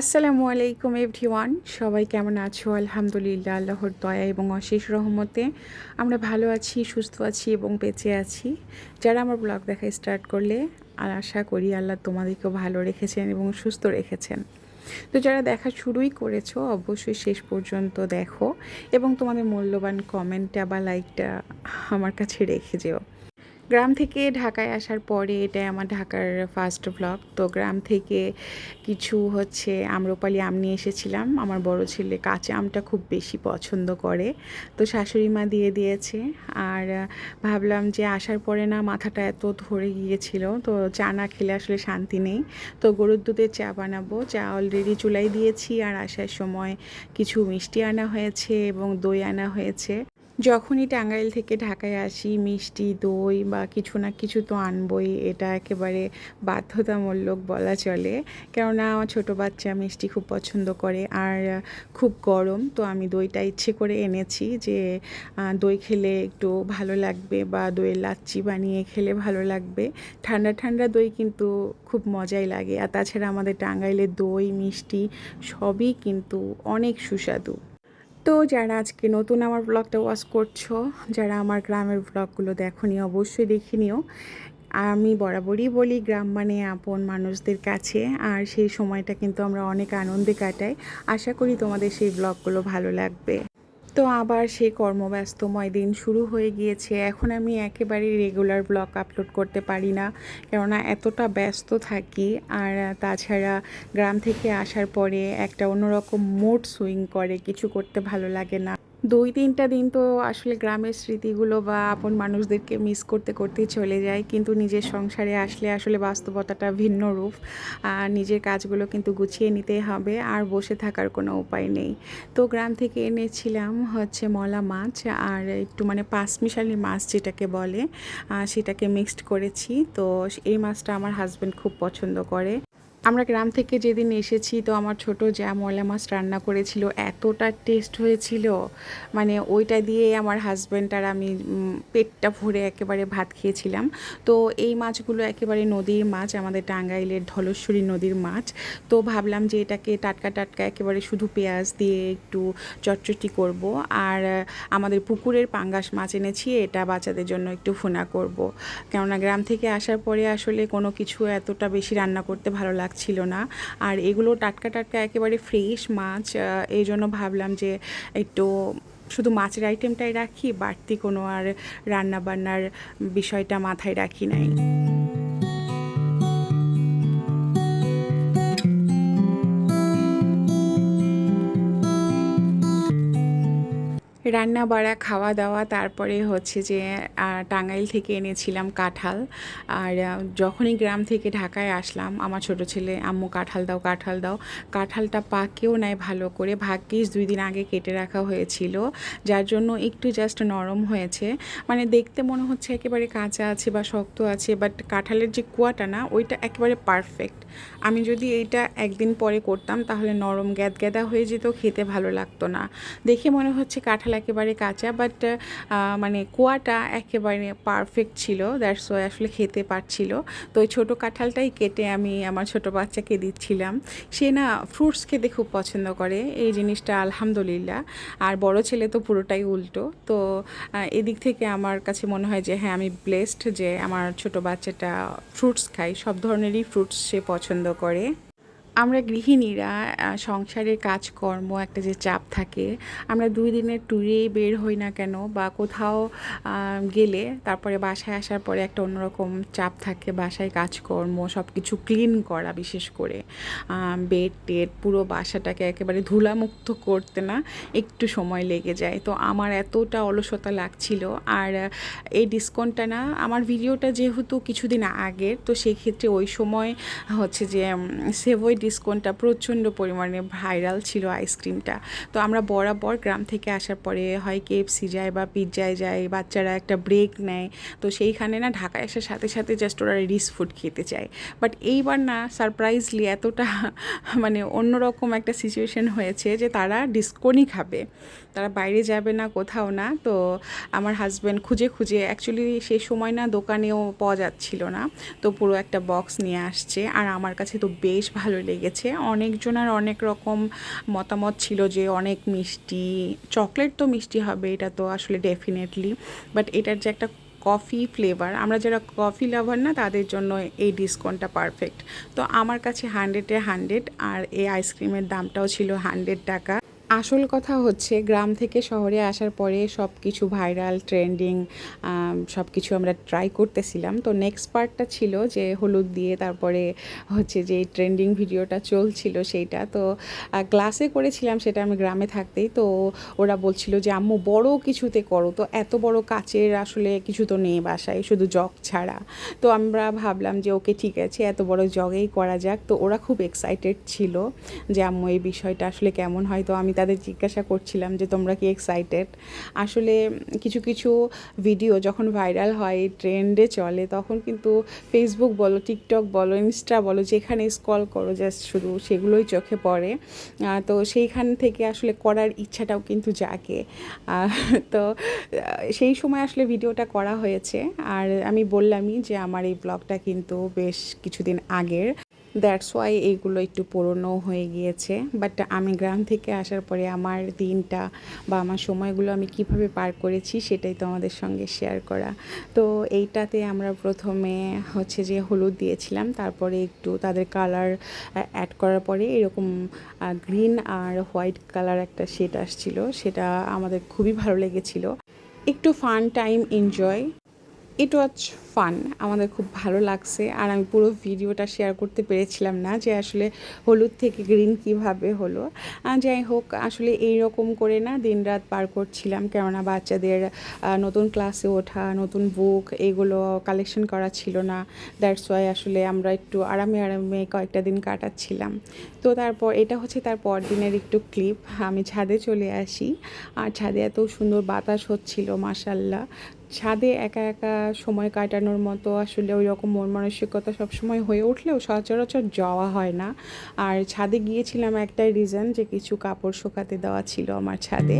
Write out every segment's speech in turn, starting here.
আসসালামু আলাইকুম এভরিওয়ান, সবাই কেমন আছো? আলহামদুলিল্লাহ, আল্লাহর দয়া এবং অশেষ রহমতে আমরা ভালো আছি, সুস্থ আছি এবং বেঁচে আছি। যারা আমার ব্লগ দেখা স্টার্ট করলে আর আশা করি আল্লাহ তোমাদেরকেও ভালো রেখেছেন এবং সুস্থ রেখেছেন। তো যারা দেখা শুরুই করেছ, অবশ্যই শেষ পর্যন্ত দেখো এবং তোমাদের মূল্যবান কমেন্টটা বা লাইকটা আমার কাছে রেখে যেও। গ্রাম থেকে ঢাকায় আসার পরে এটাই আমার ঢাকার ফার্স্ট ব্লগ তো গ্রাম থেকে কিছু হচ্ছে আম্রপালি আম নিয়ে এসেছিলাম। আমার বড় ছেলে কাঁচা আমটা খুব বেশি পছন্দ করে। তো শাশুড়ি মা দিয়ে দিয়েছে। আর ভাবলাম যে আসার পরে না মাথাটা এত ধরে গিয়েছিল। তো চা না খেলে আসলে শান্তি নেই। তো গরুর দুধের চা বানাবো। চা অলরেডি চুলাই দিয়েছি। আর আসার সময় কিছু মিষ্টি আনা হয়েছে এবং দই আনা হয়েছে। যখনই টাঙ্গাইল থেকে ঢাকায় আসি, মিষ্টি, দই বা কিছু না কিছু তো আনবই। এটা একেবারে বাধ্যতামূলক বলা চলে। কেননা আমার ছোটো বাচ্চা মিষ্টি খুব পছন্দ করে আর খুব গরম, তো আমি দইটা ইচ্ছে করে এনেছি যে দই খেলে একটু ভালো লাগবে বা দইয়ের লাচ্ছি বানিয়ে খেলে ভালো লাগবে। ঠান্ডা ঠান্ডা দই কিন্তু খুব মজাই লাগে। আর তাছাড়া আমাদের টাঙ্গাইলের দই, মিষ্টি সবই কিন্তু অনেক সুস্বাদু। তো যারা আজকে নতুন আমার ব্লগটা ওয়াচ করছ, যারা আমার গ্রামের ব্লগগুলো দেখো নি, অবশ্যই দেখে নিও। আমি বরাবরই বলি, গ্রাম মানে আপন মানুষদের কাছে, আর সেই সময়টা কিন্তু আমরা অনেক আনন্দে কাটাই। আশা করি তোমাদের সেই ব্লগগুলো ভালো লাগবে। তো আবার সেই কর্মব্যস্তময় দিন শুরু হয়ে গিয়েছে। এখন আমি একেবারে রেগুলার ব্লগ আপলোড করতে পারি না, কেননা এতটা ব্যস্ত থাকি। আর তাছাড়া গ্রাম থেকে আসার পরে একটা অন্যরকম মুড সুইং করে, কিছু করতে ভালো লাগে না। দুই তিনটা দিন তো আসলে গ্রামের স্মৃতিগুলো বা আপন মানুষদেরকে মিস করতে করতেই চলে যায়। কিন্তু নিজের সংসারে আসলে আসলে বাস্তবতাটা ভিন্ন রূপ। আর নিজের কাজগুলো কিন্তু গুছিয়ে নিতে হবে। আর বসে থাকার কোনো উপায় নেই। তো গ্রাম থেকে এনেছিলাম হচ্ছে মলা মাছ। আর একটু মানে পাঁচমিশালি মাছ যেটাকে বলে সেটাকে মিক্সড করেছি। তো এই মাছটা আমার হাজব্যান্ড খুব পছন্দ করে। আমরা গ্রাম থেকে যেদিন এসেছি, তো আমার ছোট যা ময়লা মাছ রান্না করেছিল, এতটা টেস্ট হয়েছিল। মানে ওইটা দিয়ে আমার হাজব্যান্ড আর আমি পেটটা ভরে একেবারে ভাত খেয়েছিলাম। তো এই মাছগুলো একেবারে নদীর মাছ, আমাদের টাঙ্গাইলের ধলেশ্বরী নদীর মাছ। তো ভাবলাম যে এটাকে টাটকা টাটকা একেবারে শুধু পেঁয়াজ দিয়ে একটু চটচটি করব। আর আমাদের পুকুরের পাঙ্গাস মাছ এনেছি, এটা বাচ্চাদের জন্য একটু ফোনা করব। কেননা গ্রাম থেকে আসার পরে আসলে কোনো কিছু এতটা বেশি রান্না করতে ভালো লাগে লাগছিল না। আর এগুলো টাটকা টাটকা একেবারে ফ্রেশ মাছ এই জন্য ভাবলাম যে একটু শুধু মাছের আইটেমটাই রাখি, বাড়তি কোনো আর রান্না বান্নার বিষয়টা মাথায় রাখি নাই। রান্না বাড়া, খাওয়া দাওয়া, তারপরে হচ্ছে যে টাঙ্গাইল থেকে এনেছিলাম কাঁঠাল। আর যখনই গ্রাম থেকে ঢাকায় আসলাম, আমার ছোট ছেলে, আম্মু, কাঁঠাল দাও কাঁঠাল দাও। কাঁঠালটা পাকেও নেয় ভালো করে। ভাগ্যিস দুই দিন আগে কেটে রাখা হয়েছিল, যার জন্য একটু জাস্ট নরম হয়েছে। মানে দেখতে মনে হচ্ছে একেবারে কাঁচা আছে বা শক্ত আছে বাট কাঁঠালের যে কুয়াটা না, ওইটা একেবারে পারফেক্ট আমি যদি এইটা একদিন পরে করতাম, তাহলে নরম গ্যাদ গ্যাদা হয়ে যেত, খেতে ভালো লাগতো না। দেখে মনে হচ্ছে কাঁঠাল একেবারে কাঁচা বাট মানে কোয়াটা একেবারে পারফেক্ট ছিল। দ্যাটস ওয়াই আসলে খেতে পারছিল। তো ওই ছোটো কাঁঠালটাই কেটে আমি আমার ছোট বাচ্চাকে দিচ্ছিলাম। সে না ফ্রুটস খেতে খুব পছন্দ করে। এই জিনিসটা আলহামদুলিল্লাহ। আর বড় ছেলে তো পুরোটাই উল্টো। তো এদিক থেকে আমার কাছে মনে হয় যে হ্যাঁ আমি ব্লেসড যে আমার ছোট বাচ্চাটা ফ্রুটস খাই সব ধরনেরই ফ্রুটস সে পছন্দ করে। আমরা গৃহিণীরা সংসারের কাজকর্ম একটা যে চাপ থাকে, আমরা দুই দিনের ট্যুরে বের হই না কেন বা কোথাও গেলে তারপরে বাসায় আসার পরে একটা অন্যরকম চাপ থাকে, বাসায় কাজকর্ম সব কিছু ক্লিন করা বিশেষ করে। বেড টেড পুরো বাসাটাকে একেবারে ধুলামুক্ত করতে না একটু সময় লেগে যায়। তো আমার এতটা অলসতা লাগছিল আর এই ডিসকাউন্টটা না, আমার ভিডিওটা যেহেতু কিছুদিন আগের, তো সেক্ষেত্রে ওই সময় হচ্ছে যে সেভই ডিসকোনটা প্রচণ্ড পরিমাণে ভাইরাল ছিল আইসক্রিমটা তো আমরা বরাবর গ্রাম থেকে আসার পরে হয় কেএফসি যায় বা পিৎজায় যায়, বাচ্চারা একটা ব্রেক নেয়। তো সেইখানে না ঢাকায় আসার সাথে সাথে জাস্ট ওরা রিস ফুড খেতে চায়। বাট এইবার না সারপ্রাইজলি এতটা মানে অন্যরকম একটা সিচুয়েশন হয়েছে যে তারা ডিসকোনই খাবে। তারা বাইরে যাবে না কোথাও না। তো আমার হাজব্যান্ড খুঁজে খুঁজে অ্যাকচুয়ালি সেই সময় না দোকানেও পাওয়া যাচ্ছিল না। তো পুরো একটা বক্স নিয়ে আসছে। আর আমার কাছে তো বেশ ভালো লেগেছে। অনেকজনের অনেক রকম মতামত ছিল যে অনেক মিষ্টি, চকলেট তো মিষ্টি হবে, এটা তো আসলে ডেফিনেটলি বাট এটার যে একটা কফি ফ্লেভার আমরা যারা কফি লাভার না, তাদের জন্য এই ডিসকাউন্টটা পারফেক্ট তো আমার কাছে হান্ড্রেডে হান্ড্রেড আর এই আইসক্রিমের দামটাও ছিল হান্ড্রেড টাকা। আসল কথা হচ্ছে গ্রাম থেকে শহরে আসার পরে সব কিছু ভাইরাল, ট্রেন্ডিং সব কিছু আমরা ট্রাই করতেছিলাম। তো নেক্সট পার্টটা ছিল যে হলুদ দিয়ে তারপরে হচ্ছে যে ট্রেন্ডিং ভিডিওটা চলছিল সেইটা। তো ক্লাসে করেছিলাম সেটা আমি গ্রামে থাকতেই। তো ওরা বলছিল যে, আম্মু, বড় কিছুতে করো। তো এত বড় কাচের আসলে কিছু তো নেই বাসায়, শুধু জগ ছাড়া। তো আমরা ভাবলাম যে, ওকে, ঠিক আছে, এত বড় জগেই করা যাক। তো ওরা খুব এক্সাইটেড ছিল যে, আম্মু, এই বিষয়টা আসলে কেমন হয়? তো আমি তাদের জিজ্ঞাসা করছিলাম যে, তোমরা কি এক্সাইটেড আসলে কিছু কিছু ভিডিও যখন ভাইরাল হয় ট্রেন্ডে চলে, তখন কিন্তু ফেসবুক বলো টিকটক বলো ইনস্টা বলো, যেখানে স্কল করো জাস্ট শুধু, সেগুলোই চোখে পড়ে। তো সেইখান থেকে আসলে করার ইচ্ছাটাও কিন্তু জাগে। তো সেই সময় আসলে ভিডিওটা করা হয়েছে। আর আমি বললামই যে, আমার এই ব্লগটা কিন্তু বেশ কিছুদিন আগের। দ্যাটস ওয়াই এইগুলো একটু পুরনো হয়ে গিয়েছে। বাট আমি গ্রাম থেকে আসার পরে আমার দিনটা বা আমার সময়গুলো আমি কীভাবে পার করেছি সেটাই তো আমাদের সঙ্গে শেয়ার করা। তো এইটাতে আমরা প্রথমে হচ্ছে যে হলুদ দিয়েছিলাম, তারপরে একটু তাদের কালার অ্যাড করার পরে এরকম গ্রিন আর হোয়াইট কালার একটা শেড আসছিল, সেটা আমাদের খুবই ভালো লেগেছিল। একটু fun time enjoy it was fun আমাদের খুব ভালো লাগছে। আর আমি পুরো ভিডিওটা শেয়ার করতে পেরেছিলাম না যে আসলে হলুদ থেকে গ্রিন কীভাবে হলো। যাই হোক, আসলে এই রকম করে না দিনরাত পার করছিলাম। কেননা বাচ্চাদের নতুন ক্লাসে ওঠা, নতুন বুক এগুলো কালেকশন করা ছিল না। দ্যাটস ওয়াই আসলে আমরা একটু আরামে আরামে কয়েকটা দিন কাটাচ্ছিলাম। তো তারপর, এটা হচ্ছে তার পর দিনের একটু ক্লিপ আমি ছাদে চলে আসি। আর ছাদে এত সুন্দর বাতাস হচ্ছিল মাসাল্লাহ ছাদে একা একা সময় কাটানোর মতো আসলে ওই রকম মন মানসিকতা সবসময় হয়ে উঠলেও সচরাচর যাওয়া হয় না। আর ছাদে গিয়েছিলাম একটাই রিজন যে কিছু কাপড় শুকাতে দেওয়া ছিল আমার ছাদে।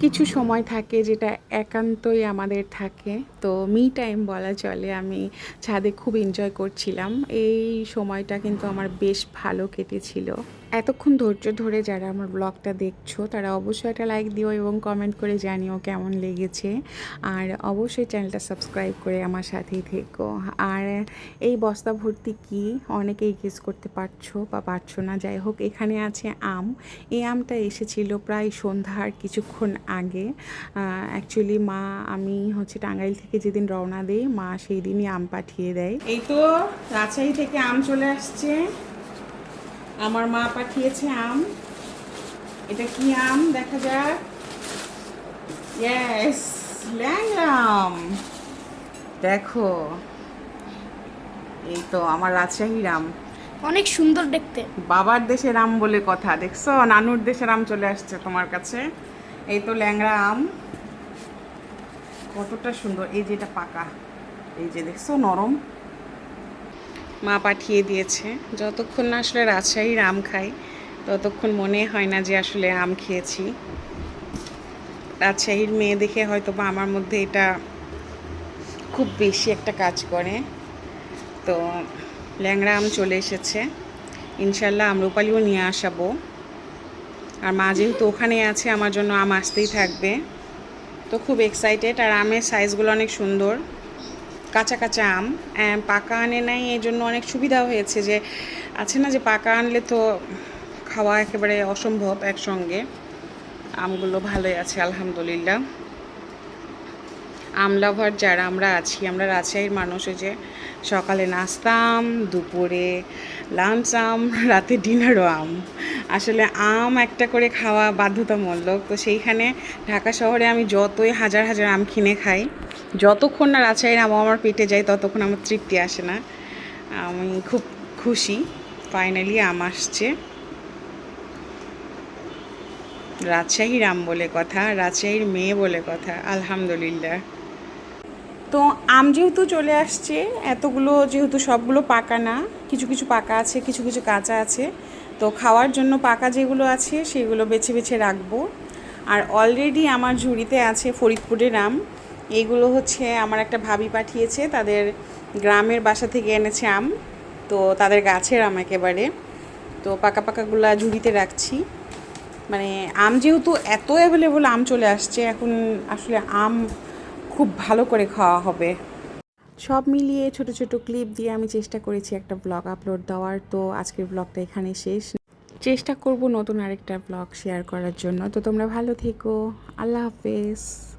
কিছু সময় থাকে যেটা একান্তই আমাদের থাকে, তো মি টাইম বলা চলে আমি ছাদে খুব এনজয় করছিলাম। এই সময়টা কিন্তু আমার বেশ ভালো কেটেছিল। এতক্ষণ ধৈর্য ধরে যারা আমার ব্লগটা দেখছ, তারা অবশ্যই একটা লাইক দিও এবং কমেন্ট করে জানিও কেমন লেগেছে। আর অবশ্যই চ্যানেলটা সাবস্ক্রাইব করে আমার সাথেই থেকো। আর এই বস্তা ভর্তি কি? অনেকেই গেস করতে পারছ বা পারছ না। যাই হোক, এখানে আছে আম। এই আমটা এসেছিল প্রায় সন্ধ্যার কিছুক্ষণ আগে। অ্যাকচুয়ালি মা, আমি হচ্ছে টাঙ্গাইল থেকে যেদিন রওনা দিই, মা সেই দিনই আম পাঠিয়ে দেয়। এই তো রাজশাহী থেকে আম চলে আসছে। আমার মা পাঠিয়েছে আম। এটা কি আম? দেখা যাক। ইয়েস ল্যাংরাম দেখো এই তো আমার রাজশাহীর আম অনেক সুন্দর দেখতে। বাবার দেশের আম বলে কথা দেখছ? নানুর দেশের আম চলে আসছে তোমার কাছে। এই তো ল্যাংড়া আম কতটা সুন্দর। এই যেটা পাকা। এই যে দেখছ নরম। মা পাঠিয়ে দিয়েছে। যতক্ষণ না আসলে রাজশাহীর আম খাই, ততক্ষণ মনে হয় না যে আসলে আম খেয়েছি। রাজশাহীর মেয়ে দেখে হয়তো বা আমার মধ্যে এটা খুব বেশি একটা কাজ করে। তো ল্যাংড়া আম চলে এসেছে। ইনশাল্লাহ আম্রপালিও নিয়ে আসাবো। আর মা যেহেতু ওখানে আছে, আমার জন্য আম আসতেই থাকবে। তো খুব এক্সাইটেড আর আমের সাইজগুলো অনেক সুন্দর। কাঁচা কাঁচা আম পাকা আনে নাই, এই জন্য অনেক সুবিধা হয়েছে যে, আছে না যে পাকা আনলে তো খাওয়া একেবারে অসম্ভব একসঙ্গে। আমগুলো ভালোই আছে, আলহামদুলিল্লাহ। আম লাভার যারা, আমরা আছি, আমরা রাজশাহীর মানুষ যে সকালে নাস্তাম দুপুরে লাঞ্চ আম, রাতে ডিনারও আম। আসলে আম একটা করে খাওয়া বাধ্যতামূলক, তো সেইখানে ঢাকা শহরে আমি যতই হাজার হাজার আম কিনে খাই যতক্ষণ না রাজশাহীর আম আমার পেটে যায়, ততক্ষণ আমার তৃপ্তি আসে না। আমি খুব খুশি ফাইনালি আম আসছে। রাজশাহীর আম বলে কথা, রাজশাহীর মেয়ে বলে কথা, আলহামদুলিল্লাহ। তো আম যেহেতু চলে আসছে, এতগুলো যেহেতু সবগুলো পাকা না, কিছু কিছু পাকা আছে, কিছু কিছু কাঁচা আছে, তো খাওয়ার জন্য পাকা যেগুলো আছে, সেগুলো বেছে বেছে রাখব। আর অলরেডি আমার ঝুড়িতে আছে ফরিদপুরের আম। এইগুলো হচ্ছে আমার একটা ভাবি পাঠিয়েছে, তাদের গ্রামের বাসা থেকে এনেছে আম, তো তাদের গাছের আম একেবারে। তো পাকা পাকাগুলা ঝুড়িতে রাখছি। মানে আম যেহেতু এত অ্যাভেলেবল আম চলে আসছে, এখন আসলে আম খুব ভালো করে খাওয়া হবে। সব মিলিয়ে ছোট ছোট ক্লিপ দিয়ে আমি চেষ্টা করেছি একটা ব্লগ আপলোড দেওয়ার, তো আজকের ব্লগটা এখানে শেষ। চেষ্টা করব নতুন আরেকটা ব্লগ শেয়ার করার জন্য। তো তোমরা ভালো থেকো। আল্লাহ হাফেজ।